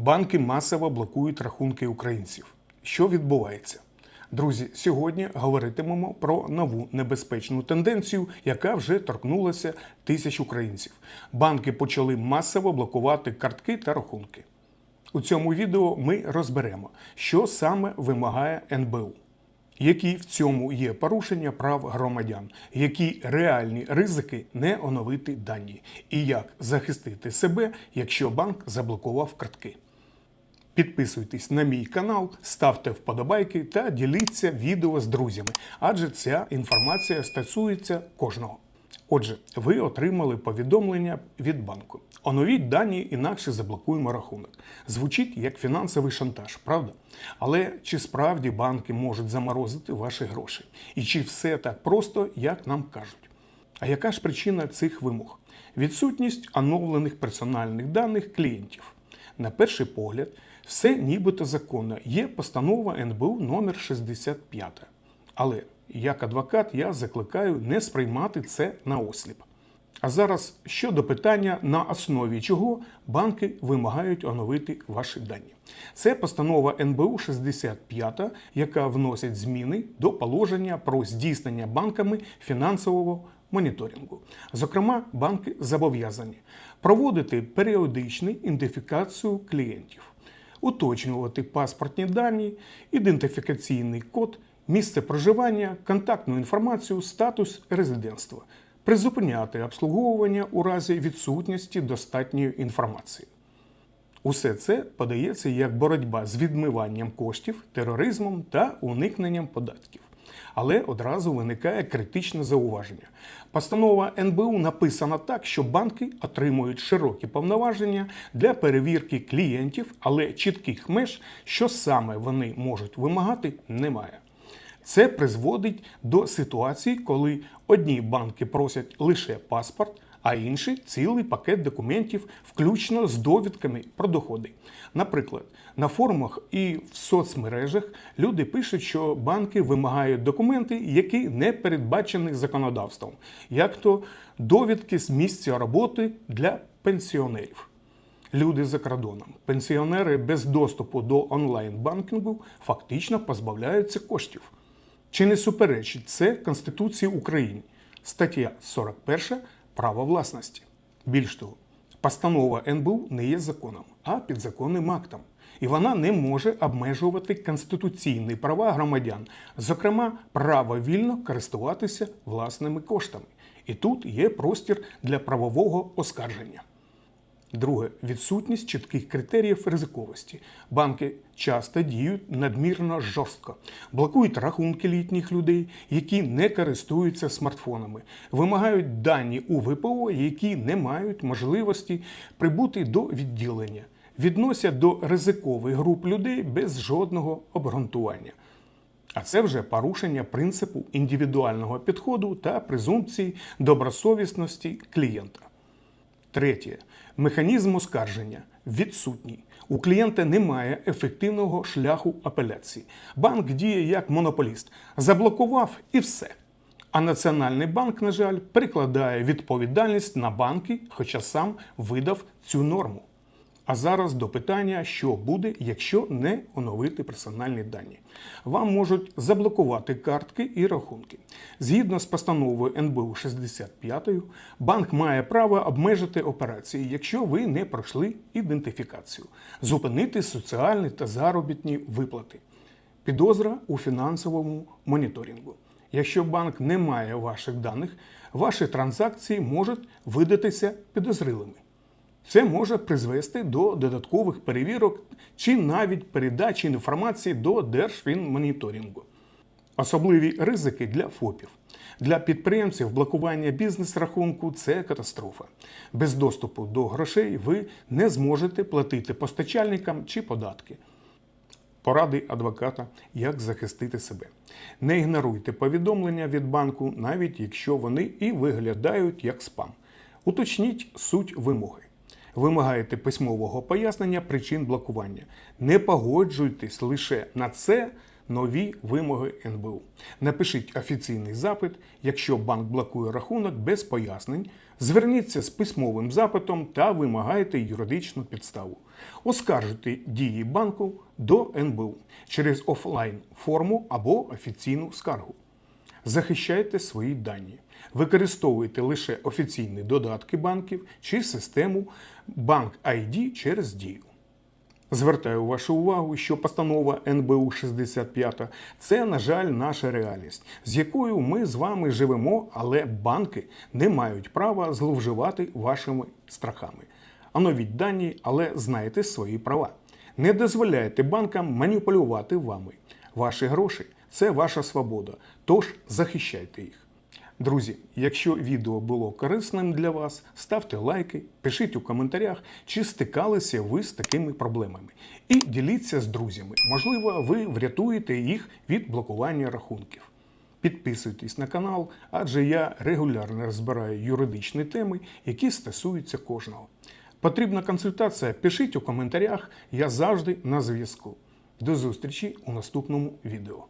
Банки масово блокують рахунки українців. Що відбувається? Друзі, сьогодні говоритимемо про нову небезпечну тенденцію, яка вже торкнулася тисяч українців. Банки почали масово блокувати картки та рахунки. У цьому відео ми розберемо, що саме вимагає НБУ, які в цьому є порушення прав громадян, які реальні ризики не оновити дані, і як захистити себе, якщо банк заблокував картки. Підписуйтесь на мій канал, ставте вподобайки та діліться відео з друзями, адже ця інформація стосується кожного. Отже, ви отримали повідомлення від банку. Оновіть дані, інакше заблокуємо рахунок. Звучить як фінансовий шантаж, правда? Але чи справді банки можуть заморозити ваші гроші? І чи все так просто, як нам кажуть? А яка ж причина цих вимог? Відсутність оновлених персональних даних клієнтів. На перший погляд, все нібито законно. Є постанова НБУ номер 65. Але як адвокат я закликаю не сприймати це на осліп. А зараз щодо питання, на основі чого банки вимагають оновити ваші дані. Це постанова НБУ 65, яка вносить зміни до положення про здійснення банками фінансового моніторингу. Зокрема, банки зобов'язані проводити періодичну ідентифікацію клієнтів, уточнювати паспортні дані, ідентифікаційний код, місце проживання, контактну інформацію, статус резидентства, призупиняти обслуговування у разі відсутності достатньої інформації. Усе це подається як боротьба з відмиванням коштів, тероризмом та уникненням податків. Але одразу виникає критичне зауваження. Постанова НБУ написана так, що банки отримують широкі повноваження для перевірки клієнтів, але чітких меж, що саме вони можуть вимагати, немає. Це призводить до ситуації, коли одні банки просять лише паспорт, а інші цілий пакет документів, включно з довідками про доходи. Наприклад, на форумах і в соцмережах люди пишуть, що банки вимагають документи, які не передбачені законодавством, як то довідки з місця роботи для пенсіонерів. Люди за кордоном, пенсіонери без доступу до онлайн-банкінгу фактично позбавляються коштів. Чи не суперечить це Конституції України? Стаття 41 право власності. Більш того, постанова НБУ не є законом, а підзаконним актом. І вона не може обмежувати конституційні права громадян, зокрема, право вільно користуватися власними коштами. І тут є простір для правового оскарження. Друге відсутність чітких критеріїв ризиковості. Банки часто діють надмірно жорстко, блокують рахунки літніх людей, які не користуються смартфонами, вимагають дані у ВПО, які не мають можливості прибути до відділення, відносять до ризикових груп людей без жодного обґрунтування. А це вже порушення принципу індивідуального підходу та презумпції добросовісності клієнта. Третє. Механізм оскарження відсутній. У клієнта немає ефективного шляху апеляції. Банк діє як монополіст. Заблокував і все. А Національний банк, на жаль, перекладає відповідальність на банки, хоча сам видав цю норму. А зараз до питання, що буде, якщо не оновити персональні дані. Вам можуть заблокувати картки і рахунки. Згідно з постановою НБУ 65, банк має право обмежити операції, якщо ви не пройшли ідентифікацію, зупинити соціальні та заробітні виплати. Підозра у фінансовому моніторингу. Якщо банк не має ваших даних, ваші транзакції можуть видатися підозрілими. Це може призвести до додаткових перевірок чи навіть передачі інформації до Держфінмоніторингу. Особливі ризики для ФОПів. Для підприємців блокування бізнес-рахунку це катастрофа. Без доступу до грошей ви не зможете платити постачальникам чи податки. Поради адвоката, як захистити себе. Не ігноруйте повідомлення від банку, навіть якщо вони і виглядають як спам. Уточніть суть вимоги. Вимагаєте письмового пояснення причин блокування. Не погоджуйтесь лише на це нові вимоги НБУ. Напишіть офіційний запит, якщо банк блокує рахунок без пояснень, Зверніться з письмовим запитом та вимагайте юридичну підставу. Оскаржуйте дії банку до НБУ через офлайн форму або офіційну скаргу. Захищайте свої дані. Використовуйте лише офіційні додатки банків чи систему Банк ID через Дію. Звертаю вашу увагу, що постанова НБУ 65 це, на жаль, наша реальність, з якою ми з вами живемо, але банки не мають права зловживати вашими страхами. Оновіть дані, але знайте свої права. Не дозволяйте банкам маніпулювати вами. Ваші гроші це ваша свобода, тож захищайте їх. Друзі, якщо відео було корисним для вас, ставте лайки, пишіть у коментарях, чи стикалися ви з такими проблемами. І діліться з друзями. Можливо, ви врятуєте їх від блокування рахунків. Підписуйтесь на канал, адже я регулярно розбираю юридичні теми, які стосуються кожного. Потрібна консультація? Пишіть у коментарях, я завжди на зв'язку. До зустрічі у наступному відео.